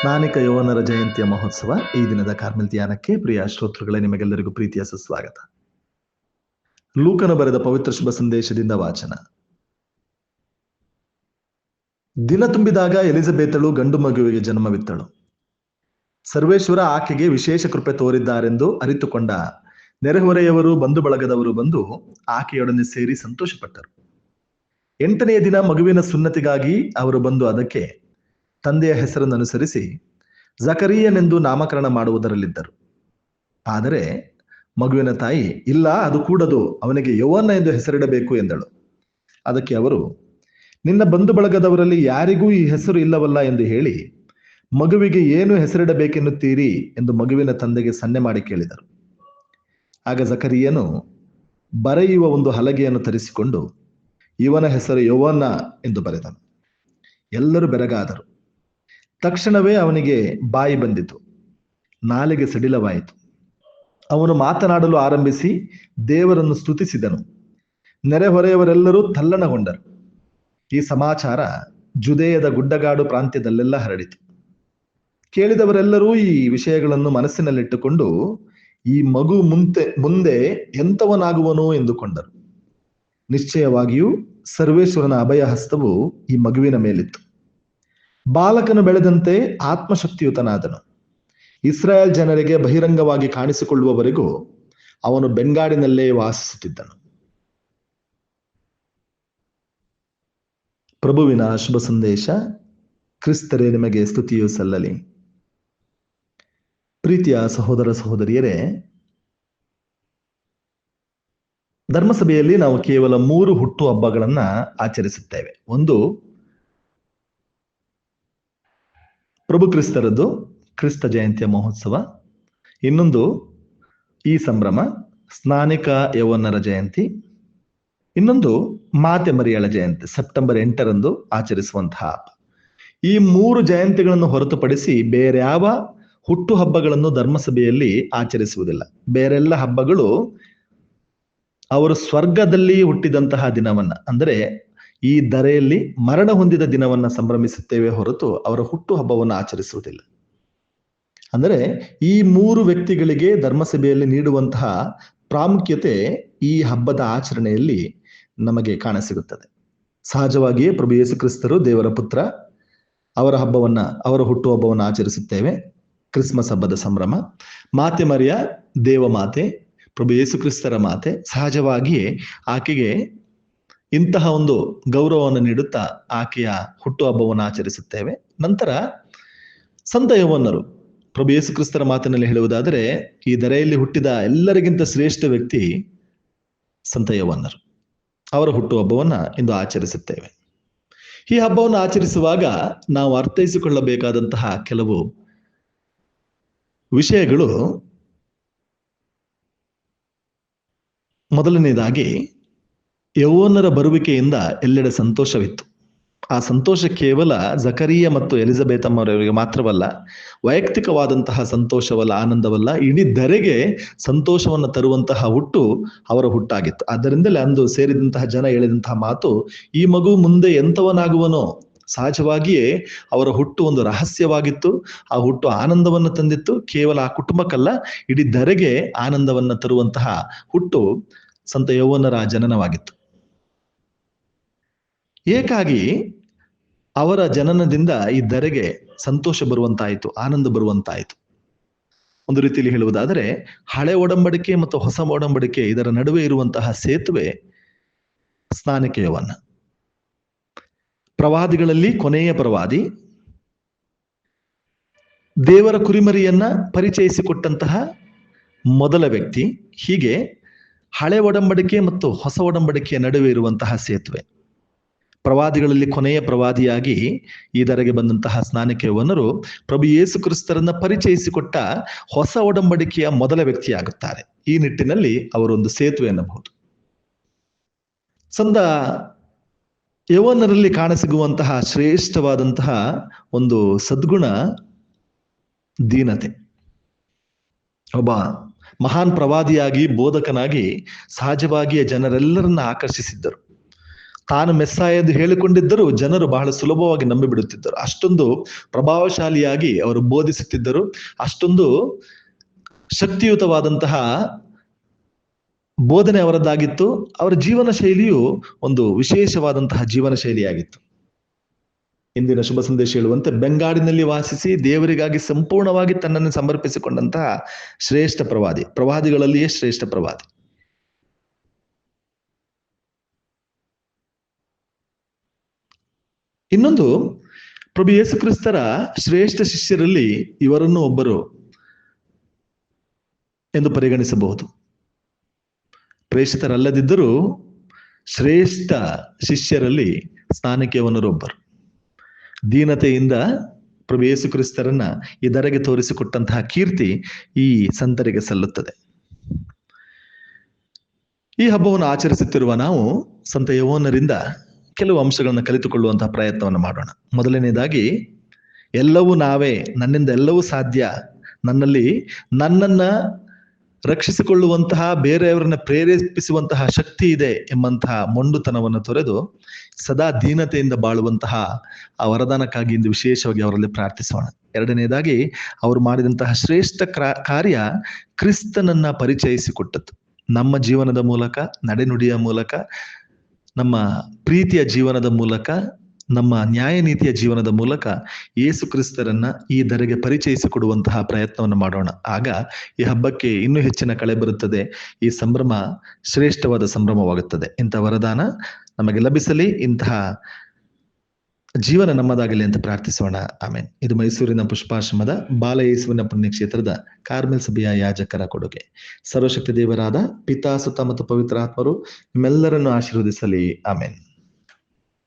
ಸ್ನಾನಿಕ ಯೌವನರ ಜಯಂತಿಯ ಮಹೋತ್ಸವ ಈ ದಿನದ ಕಾರ್ಮೆಲ್ ಧ್ಯಾನಕ್ಕೆ ಪ್ರಿಯ ಶ್ರೋತೃಗಳೇ, ನಿಮಗೆಲ್ಲರಿಗೂ ಪ್ರೀತಿಯ ಸುಸ್ವಾಗತ. ಲೂಕನ ಬರೆದ ಪವಿತ್ರ ಶುಭ ಸಂದೇಶದಿಂದ ವಾಚನ. ದಿನ ತುಂಬಿದಾಗ ಎಲಿಜಬೆತಳು ಗಂಡು ಮಗುವಿಗೆ ಜನ್ಮವಿತ್ತಳು. ಸರ್ವೇಶ್ವರ ಆಕೆಗೆ ವಿಶೇಷ ಕೃಪೆ ತೋರಿದ್ದಾರೆಂದು ಅರಿತುಕೊಂಡ ನೆರೆಹೊರೆಯವರು ಬಂಧು ಬಳಗದವರು ಬಂದು ಆಕೆಯೊಡನೆ ಸೇರಿ ಸಂತೋಷಪಟ್ಟರು. ಎಂಟನೆಯ ದಿನ ಮಗುವಿನ ಸುನ್ನತಿಗಾಗಿ ಅವರು ಬಂದು ಅದಕ್ಕೆ ತಂದೆಯ ಹೆಸರನ್ನು ಅನುಸರಿಸಿ ಜಕರಿಯನೆಂದು ನಾಮಕರಣ ಮಾಡುವುದರಲ್ಲಿದ್ದರು. ಆದರೆ ಮಗುವಿನ ತಾಯಿ, ಇಲ್ಲ, ಅದು ಕೂಡದು, ಅವನಿಗೆ ಯೌವನ ಎಂದು ಹೆಸರಿಡಬೇಕು ಎಂದಳು. ಅದಕ್ಕೆ ಅವರು, ನಿನ್ನ ಬಂಧು ಬಳಗದವರಲ್ಲಿ ಯಾರಿಗೂ ಈ ಹೆಸರು ಇಲ್ಲವಲ್ಲ ಎಂದು ಹೇಳಿ, ಮಗುವಿಗೆ ಏನು ಹೆಸರಿಡಬೇಕೆನ್ನುತ್ತೀರಿ ಎಂದು ಮಗುವಿನ ತಂದೆಗೆ ಸನ್ನೆ ಮಾಡಿ ಕೇಳಿದರು. ಆಗ ಜಕರಿಯನು ಬರೆಯುವ ಒಂದು ಹಲಗೆಯನ್ನು ತರಿಸಿಕೊಂಡು, ಇವನ ಹೆಸರು ಯೌವನ ಎಂದು ಬರೆದನು. ಎಲ್ಲರೂ ಬೆರಗಾದರು. ತಕ್ಷಣವೇ ಅವನಿಗೆ ಬಾಯಿ ಬಂದಿತು. ನಾಲಿಗೆ ಸಡಿಲವಾಯಿತು. ಅವನು ಮಾತನಾಡಲು ಆರಂಭಿಸಿ ದೇವರನ್ನು ಸ್ತುತಿಸಿದನು. ನೆರೆಹೊರೆಯವರೆಲ್ಲರೂ ತಲ್ಲಣಗೊಂಡರು. ಈ ಸಮಾಚಾರ ಜುದೇಯದ ಗುಡ್ಡಗಾಡು ಪ್ರಾಂತ್ಯದಲ್ಲೆಲ್ಲ ಹರಡಿತು. ಕೇಳಿದವರೆಲ್ಲರೂ ಈ ವಿಷಯಗಳನ್ನು ಮನಸ್ಸಿನಲ್ಲಿಟ್ಟುಕೊಂಡು ಈ ಮಗು ಮುಂತೆ, ಮುಂದೆ ಎಂಥವನಾಗುವನು ಎಂದುಕೊಂಡರು. ನಿಶ್ಚಯವಾಗಿಯೂ ಸರ್ವೇಶ್ವರನ ಅಭಯ ಹಸ್ತವು ಈ ಮಗುವಿನ ಮೇಲಿತ್ತು. ಬಾಲಕನು ಬೆಳೆದಂತೆ ಆತ್ಮಶಕ್ತಿಯುತನಾದನು. ಇಸ್ರಾಯೇಲ್ ಜನರಿಗೆ ಬಹಿರಂಗವಾಗಿ ಕಾಣಿಸಿಕೊಳ್ಳುವವರೆಗೂ ಅವನು ಬೆಂಗಾಡಿನಲ್ಲೇ ವಾಸಿಸುತ್ತಿದ್ದನು. ಪ್ರಭುವಿನ ಶುಭ ಸಂದೇಶ, ಕ್ರಿಸ್ತರೇ ನಿಮಗೆ ಸ್ತುತಿಯು ಸಲ್ಲಲಿ. ಪ್ರೀತಿಯ ಸಹೋದರ ಸಹೋದರಿಯರೇ, ಧರ್ಮಸಭೆಯಲ್ಲಿ ನಾವು ಕೇವಲ ಮೂರು ಹುಟ್ಟು ಹಬ್ಬಗಳನ್ನ ಆಚರಿಸುತ್ತೇವೆ. ಒಂದು ಪ್ರಭು ಕ್ರಿಸ್ತರದ್ದು ಕ್ರಿಸ್ತ ಜಯಂತಿಯ ಮಹೋತ್ಸವ. ಇನ್ನೊಂದು ಈ ಸಂಭ್ರಮ, ಸ್ನಾನಿಕ ಯವನರ ಜಯಂತಿ. ಇನ್ನೊಂದು ಮಾತೆ ಮರಿಯಳ ಜಯಂತಿ, ಸೆಪ್ಟೆಂಬರ್ ಎಂಟರಂದು ಆಚರಿಸುವಂತಹ ಈ ಮೂರು ಜಯಂತಿಗಳನ್ನು ಹೊರತುಪಡಿಸಿ ಬೇರೆ ಯಾವ ಹುಟ್ಟು ಹಬ್ಬಗಳನ್ನು ಧರ್ಮಸಭೆಯಲ್ಲಿ ಆಚರಿಸುವುದಿಲ್ಲ. ಬೇರೆಲ್ಲ ಹಬ್ಬಗಳು ಅವರು ಸ್ವರ್ಗದಲ್ಲಿ ಹುಟ್ಟಿದಂತಹ ದಿನವನ್ನ, ಅಂದರೆ ಈ ಧರೆಯಲ್ಲಿ ಮರಣ ಹೊಂದಿದ ದಿನವನ್ನ ಸಂಭ್ರಮಿಸುತ್ತೇವೆ ಹೊರತು ಅವರ ಹುಟ್ಟು ಹಬ್ಬವನ್ನು ಆಚರಿಸುವುದಿಲ್ಲ. ಅಂದರೆ ಈ ಮೂರು ವ್ಯಕ್ತಿಗಳಿಗೆ ಧರ್ಮಸಭೆಯಲ್ಲಿ ನೀಡುವಂತಹ ಪ್ರಾಮುಖ್ಯತೆ ಈ ಹಬ್ಬದ ಆಚರಣೆಯಲ್ಲಿ ನಮಗೆ ಕಾಣಸಿಗುತ್ತದೆ. ಸಹಜವಾಗಿಯೇ ಪ್ರಭು ಯೇಸು ಕ್ರಿಸ್ತರು ದೇವರ ಪುತ್ರ, ಅವರ ಹಬ್ಬವನ್ನ, ಅವರ ಹುಟ್ಟು ಹಬ್ಬವನ್ನು ಆಚರಿಸುತ್ತೇವೆ. ಕ್ರಿಸ್ಮಸ್ ಹಬ್ಬದ ಸಂಭ್ರಮ. ಮಾತೆ ಮರಿಯ ದೇವಮಾತೆ, ಪ್ರಭು ಯೇಸು ಕ್ರಿಸ್ತರ ಮಾತೆ ಸಹಜವಾಗಿಯೇ ಆಕೆಗೆ ಇಂತಹ ಒಂದು ಗೌರವವನ್ನು ನೀಡುತ್ತಾ ಆಕೆಯ ಹುಟ್ಟುಹಬ್ಬವನ್ನು ಆಚರಿಸುತ್ತೇವೆ. ನಂತರ ಸಂತ ಯೌವನರು, ಪ್ರಭು ಯೇಸು ಕ್ರಿಸ್ತರ ಮಾತಿನಲ್ಲಿ ಹೇಳುವುದಾದರೆ, ಈ ದರೆಯಲ್ಲಿ ಹುಟ್ಟಿದ ಎಲ್ಲರಿಗಿಂತ ಶ್ರೇಷ್ಠ ವ್ಯಕ್ತಿ ಸಂತ ಯೌವನರು. ಅವರ ಹುಟ್ಟುಹಬ್ಬವನ್ನು ಇಂದು ಆಚರಿಸುತ್ತೇವೆ. ಈ ಹಬ್ಬವನ್ನು ಆಚರಿಸುವಾಗ ನಾವು ಅರ್ಥೈಸಿಕೊಳ್ಳಬೇಕಾದಂತಹ ಕೆಲವು ವಿಷಯಗಳು ಮೊದಲನೇದಾಗಿ ಯೌವನರ ಬರುವಿಕೆಯಿಂದ ಎಲ್ಲೆಡೆ ಸಂತೋಷವಿತ್ತು. ಆ ಸಂತೋಷ ಕೇವಲ ಜಕರಿಯ ಮತ್ತು ಎಲಿಜಬೆತ್ ಅಮ್ಮರವರಿಗೆ ಮಾತ್ರವಲ್ಲ, ವೈಯಕ್ತಿಕವಾದಂತಹ ಸಂತೋಷವಲ್ಲ, ಆನಂದವಲ್ಲ, ಇಡೀ ಧರೆಗೆ ಸಂತೋಷವನ್ನು ತರುವಂತಹ ಹುಟ್ಟು ಅವರ ಹುಟ್ಟಾಗಿತ್ತು. ಆದ್ದರಿಂದಲೇ ಅಂದು ಸೇರಿದಂತಹ ಜನ ಹೇಳಿದಂತಹ ಮಾತು, ಈ ಮಗು ಮುಂದೆ ಎಂಥವನಾಗುವನೋ ಸಹಜವಾಗಿಯೇ ಅವರ ಹುಟ್ಟು ಒಂದು ರಹಸ್ಯವಾಗಿತ್ತು. ಆ ಹುಟ್ಟು ಆನಂದವನ್ನು ತಂದಿತ್ತು. ಕೇವಲ ಆ ಕುಟುಂಬಕ್ಕಲ್ಲ, ಇಡೀ ಧರೆಗೆ ಆನಂದವನ್ನು ತರುವಂತಹ ಹುಟ್ಟು ಸಂತ ಯೌವನರ ಜನನವಾಗಿತ್ತು. ಏಕಾಗಿ ಅವರ ಜನನದಿಂದ ಈ ಧರೆಗೆ ಸಂತೋಷ ಬರುವಂತಾಯಿತು, ಆನಂದ ಬರುವಂತಾಯಿತು. ಒಂದು ರೀತಿಯಲ್ಲಿ ಹೇಳುವುದಾದರೆ, ಹಳೆ ಒಡಂಬಡಿಕೆ ಮತ್ತು ಹೊಸ ಒಡಂಬಡಿಕೆ ಇದರ ನಡುವೆ ಇರುವಂತಹ ಸೇತುವೆ ಸ್ನಾನಕ್ಕೆ ಪ್ರವಾದಿಗಳಲ್ಲಿ ಕೊನೆಯ ಪ್ರವಾದಿ, ದೇವರ ಕುರಿಮರಿಯನ್ನ ಪರಿಚಯಿಸಿಕೊಟ್ಟಂತಹ ಮೊದಲ ವ್ಯಕ್ತಿ, ಹೀಗೆ ಹಳೆ ಒಡಂಬಡಿಕೆ ಮತ್ತು ಹೊಸ ಒಡಂಬಡಿಕೆಯ ನಡುವೆ ಇರುವಂತಹ ಸೇತುವೆ. ಪ್ರವಾದಿಗಳಲ್ಲಿ ಕೊನೆಯ ಪ್ರವಾದಿಯಾಗಿ ಈ ದರೆಗೆ ಬಂದಂತಹ ಸ್ನಾನಿಕೆಯವನರು ಪ್ರಭು ಯೇಸು ಕ್ರಿಸ್ತರನ್ನ ಪರಿಚಯಿಸಿಕೊಟ್ಟ ಹೊಸ ಒಡಂಬಡಿಕೆಯ ಮೊದಲ ವ್ಯಕ್ತಿಯಾಗುತ್ತಾರೆ. ಈ ನಿಟ್ಟಿನಲ್ಲಿ ಅವರೊಂದು ಸೇತುವೆ ಎನ್ನಬಹುದು. ಸಂದ ಯವನರಲ್ಲಿ ಕಾಣಸಿಗುವಂತಹ ಶ್ರೇಷ್ಠವಾದಂತಹ ಒಂದು ಸದ್ಗುಣ ದೀನತೆ. ಒಬ್ಬ ಮಹಾನ್ ಪ್ರವಾದಿಯಾಗಿ, ಬೋಧಕನಾಗಿ, ಸಹಜವಾಗಿಯೇ ಜನರೆಲ್ಲರನ್ನ ಆಕರ್ಷಿಸಿದ್ದರು. ತಾನು ಮೆಸ್ಸಾಯ ಎಂದು ಹೇಳಿಕೊಂಡಿದ್ದರೂ ಜನರು ಬಹಳ ಸುಲಭವಾಗಿ ನಂಬಿಬಿಡುತ್ತಿದ್ದರು. ಅಷ್ಟೊಂದು ಪ್ರಭಾವಶಾಲಿಯಾಗಿ ಅವರು ಬೋಧಿಸುತ್ತಿದ್ದರು. ಅಷ್ಟೊಂದು ಶಕ್ತಿಯುತವಾದಂತಹ ಬೋಧನೆ ಅವರದ್ದಾಗಿತ್ತು. ಅವರ ಜೀವನ ಶೈಲಿಯು ಒಂದು ವಿಶೇಷವಾದಂತಹ ಜೀವನ ಶೈಲಿಯಾಗಿತ್ತು. ಇಂದಿನ ಶುಭ ಸಂದೇಶ ಹೇಳುವಂತೆ ಬೆಂಗಾಡಿನಲ್ಲಿ ವಾಸಿಸಿ ದೇವರಿಗಾಗಿ ಸಂಪೂರ್ಣವಾಗಿ ತನ್ನನ್ನು ಸಮರ್ಪಿಸಿಕೊಂಡಂತಹ ಶ್ರೇಷ್ಠ ಪ್ರವಾದಿ, ಪ್ರವಾದಿಗಳಲ್ಲಿಯೇ ಶ್ರೇಷ್ಠ ಪ್ರವಾದಿ. ಇನ್ನೊಂದು, ಪ್ರಭು ಯೇಸು ಕ್ರಿಸ್ತರ ಶ್ರೇಷ್ಠ ಶಿಷ್ಯರಲ್ಲಿ ಇವರನ್ನು ಒಬ್ಬರು ಎಂದು ಪರಿಗಣಿಸಬಹುದು. ಪ್ರೇಷಿತರಲ್ಲದಿದ್ದರೂ ಶ್ರೇಷ್ಠ ಶಿಷ್ಯರಲ್ಲಿ ಸ್ನಾನಿಕೆಯವನರೊಬ್ಬರು ದೀನತೆಯಿಂದ ಪ್ರಭು ಯೇಸು ಕ್ರಿಸ್ತರನ್ನ ಇದರಗೆ ತೋರಿಸಿಕೊಟ್ಟಂತಹ ಕೀರ್ತಿ ಈ ಸಂತರಿಗೆ ಸಲ್ಲುತ್ತದೆ. ಈ ಹಬ್ಬವನ್ನು ಆಚರಿಸುತ್ತಿರುವ ನಾವು ಸಂತ ಯವನರಿಂದ ಕೆಲವು ಅಂಶಗಳನ್ನು ಕಲಿತುಕೊಳ್ಳುವಂತಹ ಪ್ರಯತ್ನವನ್ನು ಮಾಡೋಣ. ಮೊದಲನೇದಾಗಿ, ಎಲ್ಲವೂ ನಾವೇ, ನನ್ನಿಂದ ಎಲ್ಲವೂ ಸಾಧ್ಯ. ನನ್ನಲ್ಲಿ ನನ್ನನ್ನ ರಕ್ಷಿಸಿಕೊಳ್ಳುವಂತಹ, ಬೇರೆಯವರನ್ನ ಪ್ರೇರೇಪಿಸುವಂತಹ ಶಕ್ತಿ ಇದೆ ಎಂಬಂತಹ ಮೊಂಡುತನವನ್ನು ತೊರೆದು, ಸದಾ ದೀನತೆಯಿಂದ ಬಾಳುವಂತಹ ಆ ವರದಾನಕ್ಕಾಗಿ ಇಂದು ವಿಶೇಷವಾಗಿ ಅವರಲ್ಲಿ ಪ್ರಾರ್ಥಿಸೋಣ. ಎರಡನೇದಾಗಿ, ಅವರು ಮಾಡಿದಂತಹ ಶ್ರೇಷ್ಠ ಕಾರ್ಯ ಕ್ರಿಸ್ತನನ್ನ ಪರಿಚಯಿಸಿಕೊಟ್ಟದ್ದು. ನಮ್ಮ ಜೀವನದ ಮೂಲಕ, ನಡೆನುಡಿಯ ಮೂಲಕ ನಮ್ಮ ಪ್ರೀತಿಯ ಜೀವನದ ಮೂಲಕ, ನಮ್ಮ ನ್ಯಾಯ ನೀತಿಯ ಜೀವನದ ಮೂಲಕ ಯೇಸು ಕ್ರಿಸ್ತರನ್ನ ಈ ಧರೆಗೆ ಪರಿಚಯಿಸಿಕೊಡುವಂತಹ ಪ್ರಯತ್ನವನ್ನು ಮಾಡೋಣ. ಆಗ ಈ ಹಬ್ಬಕ್ಕೆ ಇನ್ನೂ ಹೆಚ್ಚಿನ ಕಳೆ ಬರುತ್ತದೆ. ಈ ಸಂಭ್ರಮ ಶ್ರೇಷ್ಠವಾದ ಸಂಭ್ರಮವಾಗುತ್ತದೆ. ಇಂಥ ವರದಾನ ನಮಗೆ ಲಭಿಸಲಿ. ಇಂತಹ ಜೀವನ ನಮ್ಮದಾಗಲಿ ಅಂತ ಪ್ರಾರ್ಥಿಸೋಣ. ಆಮೇಲೆ ಇದು ಮೈಸೂರಿನ ಪುಷ್ಪಾಶ್ರಮದ ಬಾಲಯೇಸುವಿನ ಪುಣ್ಯಕ್ಷೇತ್ರದ ಕಾರ್ಮೆಲ್ ಸಭೆಯ ಯಾಜಕರ ಕೊಡುಗೆ. ಸರ್ವಶಕ್ತಿ ದೇವರಾದ ಪಿತಾ, ಸುತ್ತ ಮತ್ತು ಪವಿತ್ರ ಆತ್ಮರು ನಿಮ್ಮೆಲ್ಲರನ್ನು ಆಶೀರ್ವದಿಸಲಿ. ಆಮೇನ್.